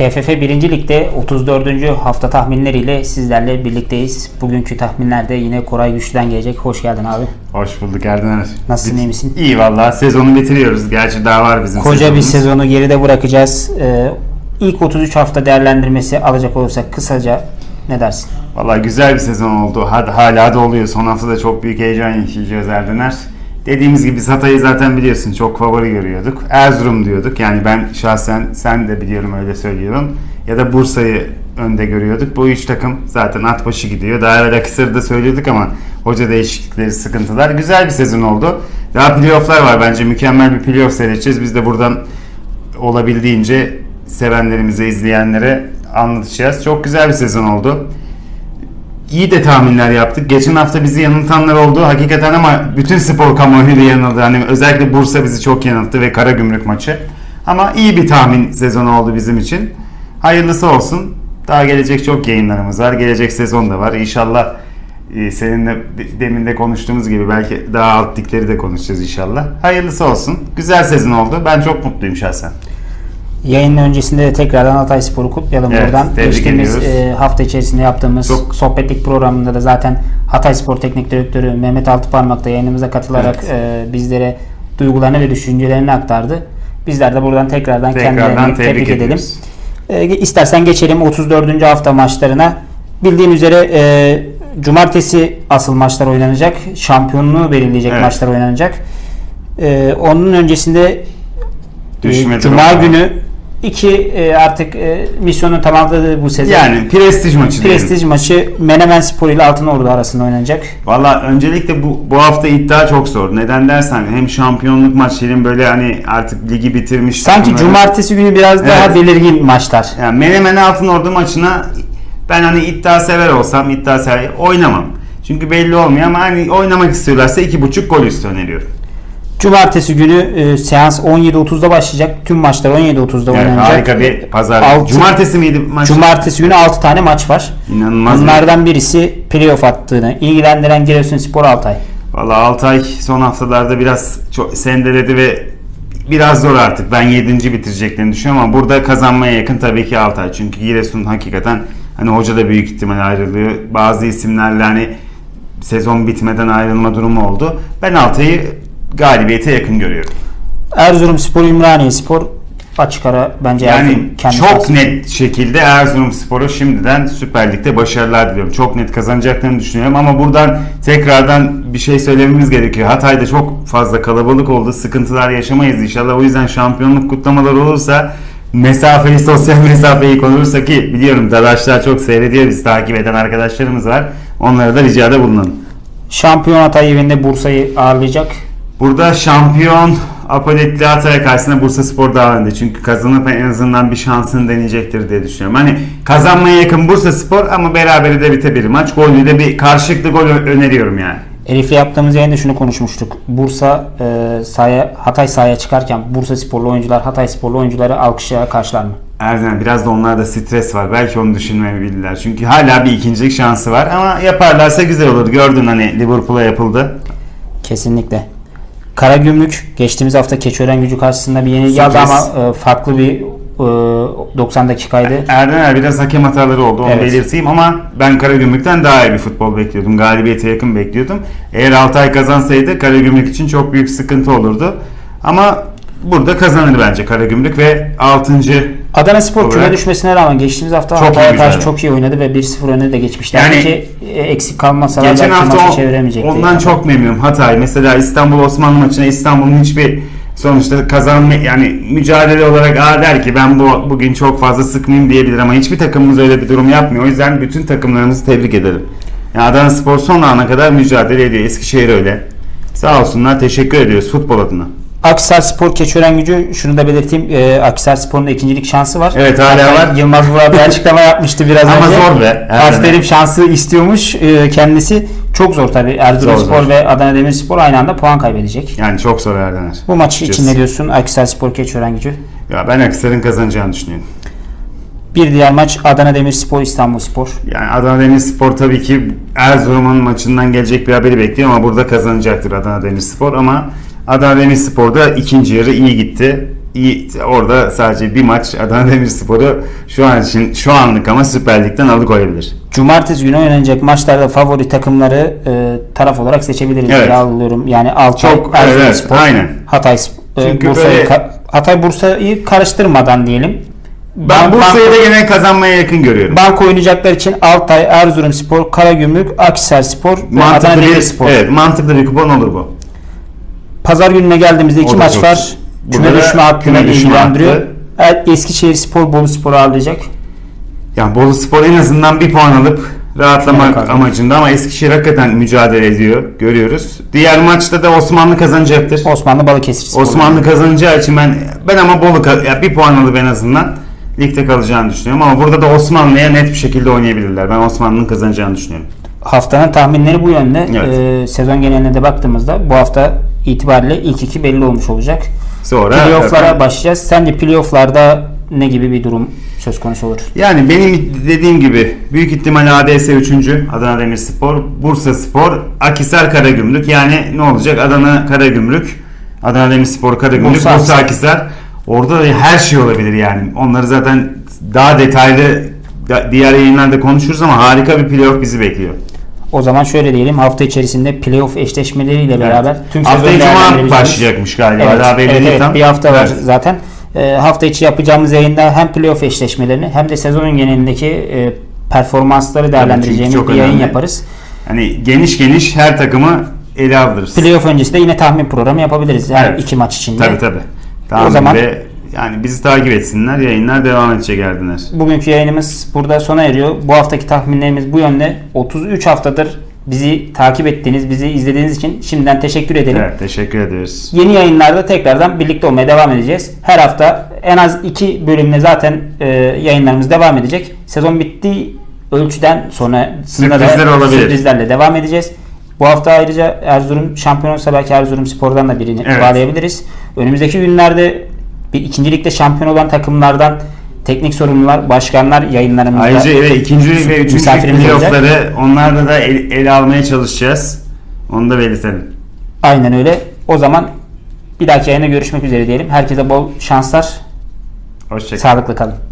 TFF 1. Lig'de 34. hafta tahminleriyle sizlerle birlikteyiz. Bugünkü tahminlerde yine Koray Güçlü'den gelecek. Hoş geldin abi. Hoş bulduk Erdener. Nasılsın, iyi misin? İyi valla. Sezonu bitiriyoruz. Gerçi daha var bizim Koca bir sezonumuz. sezonu geride bırakacağız. Ee, ilk 33 hafta değerlendirmesi alacak olursak kısaca ne dersin? Valla güzel bir sezon oldu. Hadi hala da oluyor. Son haftada çok büyük heyecan yaşayacağız Erdener. Dediğimiz gibi Satay'ı zaten biliyorsun çok favori görüyorduk. Erzurum diyorduk. Yani ben şahsen sen de biliyorum öyle söylüyorum. Ya da Bursa'yı önde görüyorduk. Bu üç takım zaten at başı gidiyor. Daha evvel Akhisar'ı söylüyorduk ama hoca değişiklikleri, sıkıntılar. Güzel bir sezon oldu. Daha playofflar var bence. Mükemmel bir playoff seyredeceğiz. Biz de buradan olabildiğince sevenlerimize, izleyenlere anlatacağız. Çok güzel bir sezon oldu. İyi de tahminler yaptık. Geçen hafta bizi yanıltanlar oldu hakikaten ama bütün spor kamuoyu da yanıldı. Hani özellikle Bursa bizi çok yanılttı ve Karagümrük maçı. Ama iyi bir tahmin sezonu oldu bizim için. Hayırlısı olsun. Daha gelecek çok yayınlarımız var. Gelecek sezon da var. İnşallah e, seninle de- demin de konuştuğumuz gibi belki daha alt dikleri de konuşacağız inşallah. Hayırlısı olsun. Güzel sezon oldu. Ben çok mutluyum şahsen. Yayının öncesinde de tekrardan Hatay Spor'u kutlayalım Evet, buradan. Geçtiğimiz ediyoruz. e, hafta içerisinde yaptığımız Çok- sohbetlik programında da zaten Hatay Spor Teknik Direktörü Mehmet Altıparmak da yayınımıza katılarak e, bizlere duygularını ve düşüncelerini aktardı. Bizler de buradan tekrardan, Tekrardan kendilerini tebrik, tebrik, edelim. ediyoruz. E, istersen geçelim 34. hafta maçlarına. Bildiğin üzere e, cumartesi asıl maçlar oynanacak. Şampiyonluğu belirleyecek Evet. maçlar oynanacak. E, onun öncesinde Düşme e, Cuma durumu var. günü iki e, artık e, misyonu tamamladı bu sezon. Yani prestij maçı diyelim. Prestij maçı Menemen Spor ile Altınordu arasında oynanacak. Valla öncelikle bu, bu hafta iddia çok zor. Neden dersen hem şampiyonluk maçları böyle hani artık ligi bitirmiş. Sanki takımların- cumartesi günü biraz daha Evet. belirgin maçlar. Yani Menemen Altın Ordu maçına ben hani iddia sever olsam iddia sever oynamam. Çünkü belli olmuyor ama hani oynamak istiyorlarsa iki buçuk gol üstü öneriyorum. Cumartesi günü e, seans 17.30'da başlayacak. Tüm maçlar 17.30'da Yani oynanacak. harika bir pazar. Altı- Cumartesi miydi maç? Cumartesi günü 6 tane maç var. İnanılmaz. bir- Bunlardan birisi playoff attığını ilgilendiren Giresunspor Altay. Valla Altay son haftalarda biraz çok sendeledi ve biraz zor artık. Ben 7. bitireceklerini düşünüyorum ama burada kazanmaya yakın tabii ki Altay. Çünkü Giresun hakikaten hani hoca da büyük ihtimal ayrılıyor. Bazı isimlerle hani sezon bitmeden ayrılma durumu oldu. Ben Altay'ı galibiyete yakın görüyorum. Erzurumspor Ümraniye Spor açık ara bence Yani kendi çok şahsı. net şekilde Erzurumspor'a şimdiden Süper Lig'de başarılar diliyorum. Çok net kazanacaklarını düşünüyorum ama buradan tekrardan bir şey söylememiz gerekiyor. Hatay'da çok fazla kalabalık oldu. Sıkıntılar yaşamayız inşallah. O yüzden şampiyonluk kutlamaları olursa mesafeyi, sosyal mesafeyi konulursa ki biliyorum dadaşlar çok seyrediyor. Biz takip eden arkadaşlarımız var. Onlara da ricada bulunalım. Şampiyon Hatay evinde Bursa'yı ağırlayacak. Burada şampiyon Apoletli Hatay'a karşısında Bursa Spor daha önde. Çünkü kazanıp en azından bir şansını deneyecektir diye düşünüyorum. Hani kazanmaya yakın Bursa Spor ama berabere de bitebilir maç. Gollü de bir karşılıklı gol öneriyorum yani. Elif'le yaptığımız yayında şunu konuşmuştuk. Bursa e, sahaya, Hatay sahaya çıkarken Bursa sporlu oyuncular Hatay sporlu oyuncuları alkışla karşılar mı? Erden biraz da onlarda stres var. Belki onu düşünmeyebilirler. Çünkü hala bir ikincilik şansı var. Ama yaparlarsa güzel olur. Gördün hani Liverpool'a yapıldı. Kesinlikle. Karagümrük geçtiğimiz hafta Keçiören gücü karşısında bir yenilgi aldı ama e, farklı bir e, 90 dakikaydı. Erdener biraz hakem hataları oldu onu Evet. belirteyim ama ben Karagümrük'ten daha iyi bir futbol bekliyordum. Galibiyete yakın bekliyordum. Eğer Altay kazansaydı Karagümrük için çok büyük sıkıntı olurdu. Ama burada kazanır bence Karagümrük ve 6. Adana Spor küme Olarak- düşmesine rağmen geçtiğimiz hafta Çok Hatay'a karşı çok iyi oynadı ve 1-0 öne de geçmişti. Yani- Yani ki e, eksik kalmasalar geçen hafta o- çeviremeyecekti. ondan çok memnunum. Hatay mesela İstanbul Osmanlı maçına İstanbul'un hiçbir sonuçta kazanma yani mücadele olarak aa der ki ben bu bugün çok fazla sıkmayayım diyebilir ama hiçbir takımımız öyle bir durum yapmıyor. O yüzden bütün takımlarımızı tebrik ederim. Yani Adana Spor son ana kadar mücadele ediyor. Eskişehir öyle. Sağ olsunlar. Teşekkür ediyoruz futbol adına. Akhisar Spor Keçiören gücü şunu da belirteyim. E, Akhisar Spor'un ikincilik şansı var. Evet, hala Hatta var. Yılmaz Vural bir açıklama yapmıştı biraz Ama önce. zor be. Terim şansı istiyormuş e, kendisi. Çok zor tabii. Erzurumspor ve Adana Demirspor aynı anda puan kaybedecek. Yani çok zor Erdener. Bu maç için Açıkçası. ne diyorsun? Akhisar Spor Keçiören gücü. Ya ben Aksar'ın kazanacağını düşünüyorum. Bir diğer maç Adana Demirspor İstanbulspor. Yani Adana Demirspor tabii ki Erzurum'un maçından gelecek bir haberi bekliyor ama burada kazanacaktır Adana Demirspor ama Adana Demirspor'da ikinci yarı iyi gitti. iyi orada sadece bir maç Adana Demirspor'u şu an için şu anlık ama Süper Lig'den alıkoyabilir. Cumartesi günü oynanacak maçlarda favori takımları e, taraf olarak seçebiliriz Evet. diye alıyorum. Yani Altay, Çok, evet, aynen. Hatay, e, Çünkü Bursa'yı böyle- ka- Hatay Bursa'yı karıştırmadan diyelim. Ben Bursa'yı da gene kazanmaya yakın görüyorum. banko oynayacaklar için Altay, Erzurumspor, Karagümrük, Akhisarspor ve Adana bir, Demirspor. evet, mantıklı bir kupon olur bu. Pazar gününe geldiğimizde iki maç çok- var. Küme düşme düşme ilgilendiriyor. Evet, Eskişehir Spor Bolu Spor'u ağırlayacak. Yani Bolu Spor en azından bir puan alıp rahatlamak Evet, amacında ama Eskişehir hakikaten mücadele ediyor. Görüyoruz. Diğer maçta da Osmanlı kazanacaktır. Osmanlı Balıkesir Spor. Osmanlı kazanacağı için ben ben ama Bolu ya bir puan alıp en azından ligde kalacağını düşünüyorum ama burada da Osmanlı'ya net bir şekilde oynayabilirler. Ben Osmanlı'nın kazanacağını düşünüyorum. Haftanın tahminleri bu yönde. Evet. Ee, sezon geneline de baktığımızda bu hafta itibariyle ilk iki belli olmuş olacak. Sonra Playoff'lara başlayacağız. Sence playoff'larda ne gibi bir durum söz konusu olur? Yani benim dediğim gibi büyük ihtimal ADS 3. Adana Demirspor, Bursa Spor, Akhisar Karagümrük. Yani ne olacak? Adana Karagümrük, Adana Demirspor Karagümrük, Bursa, Bursa. Akhisar. Orada da her şey olabilir yani. Onları zaten daha detaylı diğer yayınlarda konuşuruz ama harika bir playoff bizi bekliyor. O zaman şöyle diyelim hafta içerisinde playoff eşleşmeleriyle beraber tüm sezon Haftaya Cuma başlayacakmış galiba. Evet, Daha belli evet, değil evet, tam. bir hafta var Evet. zaten. Ee, hafta içi yapacağımız yayında hem playoff eşleşmelerini hem de sezonun genelindeki e, performansları değerlendireceğimiz bir yayın önemli. yaparız. Hani geniş geniş her takımı ele alırız. Playoff öncesi de yine tahmin programı yapabiliriz. Yani Evet. iki maç içinde. Tabii tabii. Tamam O zaman- ve yani bizi takip etsinler. Yayınlar devam edecek Erdiner. Bugünkü yayınımız burada sona eriyor. Bu haftaki tahminlerimiz bu yönde. 33 haftadır bizi takip ettiğiniz, bizi izlediğiniz için şimdiden teşekkür edelim. Evet teşekkür ederiz. Yeni yayınlarda tekrardan birlikte olmaya devam edeceğiz. Her hafta en az iki bölümle zaten e, yayınlarımız devam edecek. Sezon bittiği ölçüden sonra Sürprizler olabilir. sürprizlerle devam edeceğiz. Bu hafta ayrıca Erzurum şampiyon belki Erzurum Spor'dan da birini Evet. bağlayabiliriz. Önümüzdeki günlerde bir ikinci ligde şampiyon olan takımlardan teknik sorumlular, başkanlar yayınlarımızda Ayrıca evet, ikinci ve üçüncü Misafirimiz playoffları onlarda da el, ele almaya çalışacağız. Onu da belirtelim. aynen öyle. O zaman bir dahaki yayında görüşmek üzere diyelim. Herkese bol şanslar. Hoşçakalın. Sağlıklı kalın.